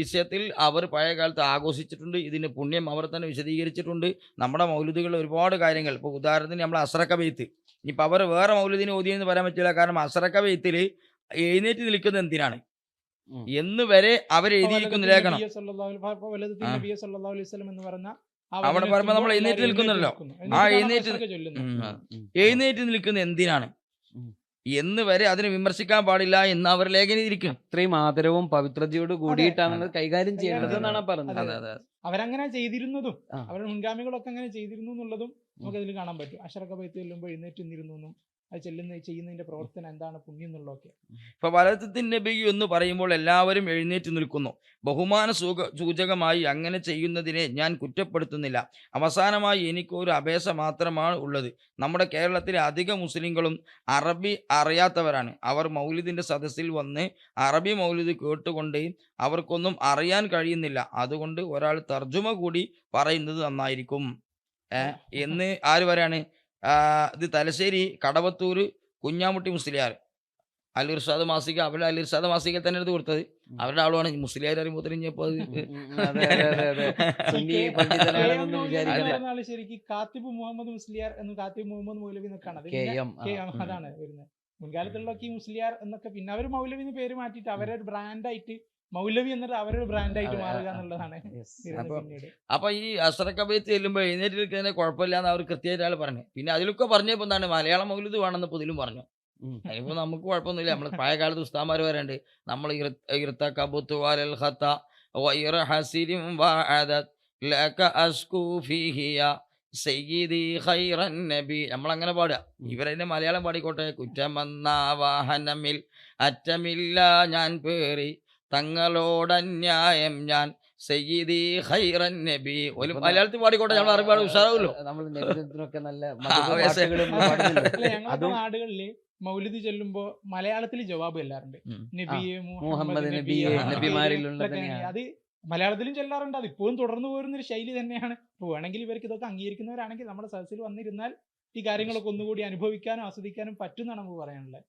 വിഷയത്തിൽ അവർ പഴയ കാലത്ത് ആഘോഷിച്ചിട്ടുണ്ട് ഇതിന് പുണ്യം അവർ തന്നെ വിശദീകരിച്ചിട്ടുണ്ട്. നമ്മുടെ മൗലുദികൾ ഒരുപാട് കാര്യങ്ങൾ. ഇപ്പോൾ ഉദാഹരണത്തിന് നമ്മൾ അസറക്ക ബെയ്ത്ത്. ഇനിയിപ്പോൾ അവർ വേറെ മൗലുദിനെ ഓതിയെന്ന് പറയാൻ പറ്റില്ല. കാരണം അസറക്ക ബെയ്ത്തിൽ എഴുന്നേറ്റ് നിൽക്കുന്നത് എന്തിനാണ്? എന്ന് വരെ അവർ എഴുതിയിരിക്കുന്ന ലേഖനം. അവിടെ പറയുമ്പോൾ നമ്മൾ എഴുന്നേറ്റ് നിൽക്കുന്നല്ലോ. ആ എഴുന്നേറ്റ്. എഴുന്നേറ്റ് നിൽക്കുന്നത് എന്തിനാണ്. എന്ന് വരെ അതിനെ വിമർശിക്കാൻ പാടില്ല എന്ന് അവർ ലേഖനിയിരിക്കും ഇത്രയും ആദരവും പവിത്രതയോട് കൂടിയിട്ടാണ് കൈകാര്യം എന്നാണ് പറഞ്ഞത്. അതെ അതെ അവരങ്ങനെ ചെയ്തിരുന്നതും അവരുടെ മുൻഗാമികളൊക്കെ അങ്ങനെ ചെയ്തിരുന്നു എന്നുള്ളതും നമുക്ക് അതിൽ കാണാൻ പറ്റും. അഷറക്ക പൈത്ത് ചെല്ലുമ്പോൾ എഴുന്നേറ്റ് നിന്നിരുന്നു എന്നും അത് ചെല്ലുന്ന ചെയ്യുന്നതിന്റെ പ്രവർത്തനം എന്താണ് പുണ്യം എന്നുള്ളതൊക്കെ. ഇപ്പൊ വലത്തത്തിൻ നബി എന്ന് പറയുമ്പോൾ എല്ലാവരും എഴുന്നേറ്റ് നിൽക്കുന്നു. ബഹുമാന സൂക സൂചകമായി അങ്ങനെ ചെയ്യുന്നതിനെ ഞാൻ കുറ്റപ്പെടുത്തുന്നില്ല. അവസാനമായി എനിക്കൊരു അപേക്ഷ മാത്രമാണ് ഉള്ളത്. നമ്മുടെ കേരളത്തിലെ അധിക മുസ്ലിങ്ങളും അറബി അറിയാത്തവരാണ്. അവർ മൗലിദിന്റെ സദസ്സിൽ വന്ന് അറബി മൗലിദ് കേട്ടുകൊണ്ട് അവർക്കൊന്നും അറിയാൻ കഴിയുന്നില്ല. അതുകൊണ്ട് ഒരാൾ തർജുമ കൂടി പറയുന്നത് നന്നായിരിക്കും. എന്ന് ആര് പറയാണ്? ഇത് തലശ്ശേരി കടവത്തൂർ കുഞ്ഞാമുട്ടി മുസ്ലിയാർ അലിർഷാദ് മാസിക അവരുടെ അലിർഷാദ് മാസിക തന്നെ എടുത്ത് കൊടുത്തത് അവരുടെ ആളുമാണ് മുസ്ലിയാർ അറിയുമ്പോൾ ഇനിയിപ്പോൾ അത് ഉം, ഉം, ഉം. അതെ, അതെ, അതെ, അതെ. സുന്നി ഈ കെ- പണ്ഡിതനാണെന്നൊന്നും കെ എം വിചാരിക്കില്ല. മൗലവി പറഞ്ഞ ആൾ ശരിക്കും കാത്തിബ് മുഹമ്മദ് മുസ്ലിയാർ എന്ന് കാത്തിബ് മുഹമ്മദ് മൗലവി എന്നൊക്കെയാണ്. അതാണ് വരുന്നത് മുൻകാലത്തുള്ളൊക്കെ ഈ മുസ്ലിയാർ എന്നൊക്കെ പിന്നെ അവർ മൗലവി എന്ന് പേര് മാറ്റിയിട്ട് അവരൊരു ബ്രാൻഡായിട്ട് മൗലവി എന്നിട്ട് അവരൊരു ബ്രാൻഡായിട്ട് ആയിട്ട് മാറുക എന്നുള്ളതാണ് അപ്പൊ ഈ അസറക്കബയത്ത് ചെല്ലുമ്പോൾ എഴുന്നേറ്റ് നിൽക്കുന്നതിന് കുഴപ്പമില്ല എന്ന് അവർ കൃത്യമായിട്ട് ആൾ പറഞ്ഞു. പിന്നെ അതിലൊക്കെ പറഞ്ഞപ്പോൾ എന്താണ് മലയാള മൗലത് വേണമെന്ന് പൊതിലും പറഞ്ഞു. അതിപ്പോ അതിനിപ്പോ നമുക്ക് കുഴപ്പമൊന്നുമില്ല. നമ്മൾ പഴയ കാലത്ത് ഉസ്താമാർ വരണ്ട് നമ്മൾ ഇർത്ത കബുത്ത് വാലൽ ഹത്ത വൈറ ഹസിരിം വാദത് ലക അസ്കൂ ഫീഹിയ സയ്യിദി ഖൈറൻ നബി. നമ്മൾ അങ്ങനെ പാടുക. ഇവരതിന്റെ മലയാളം പാടിക്കോട്ടെ. കുറ്റമെന്ന വാഹനമിൽ അറ്റമില്ല ഞാൻ പേറി. തങ്ങളോടന്യായം ഞാൻ സയ്യിദി നബി. ഒരു മലയാളത്തിൽ പാടിക്കോട്ടെ നമ്മൾ അറിവാട് ഉഷാറാവല്ലോ ഞങ്ങളുടെ നാടുകളിൽ മൗലിദ് ചൊല്ലുമ്പോ മലയാളത്തിൽ ജവാബ് ചെല്ലാറുണ്ട് ഉം. നബിയെ മുഹമ്മദ് നബിയെ ആ. നബിമാരിലുള്ള അത് മലയാളത്തിലും ചെല്ലാറുണ്ട്. അത് ഇപ്പോഴും തുടർന്നു പോരുന്ന ഒരു ശൈലി തന്നെയാണ്. ഇപ്പൊ വേണമെങ്കിൽ ഇവർക്ക് ഇതൊക്കെ അംഗീകരിക്കുന്നവരാണെങ്കിൽ നമ്മുടെ സദസ്സിൽ വന്നിരുന്നാൽ ഈ കാര്യങ്ങളൊക്കെ ഒന്നുകൂടി അനുഭവിക്കാനും ആസ്വദിക്കാനും പറ്റുന്നതാണ് നമുക്ക് പറയാനുള്ളത്.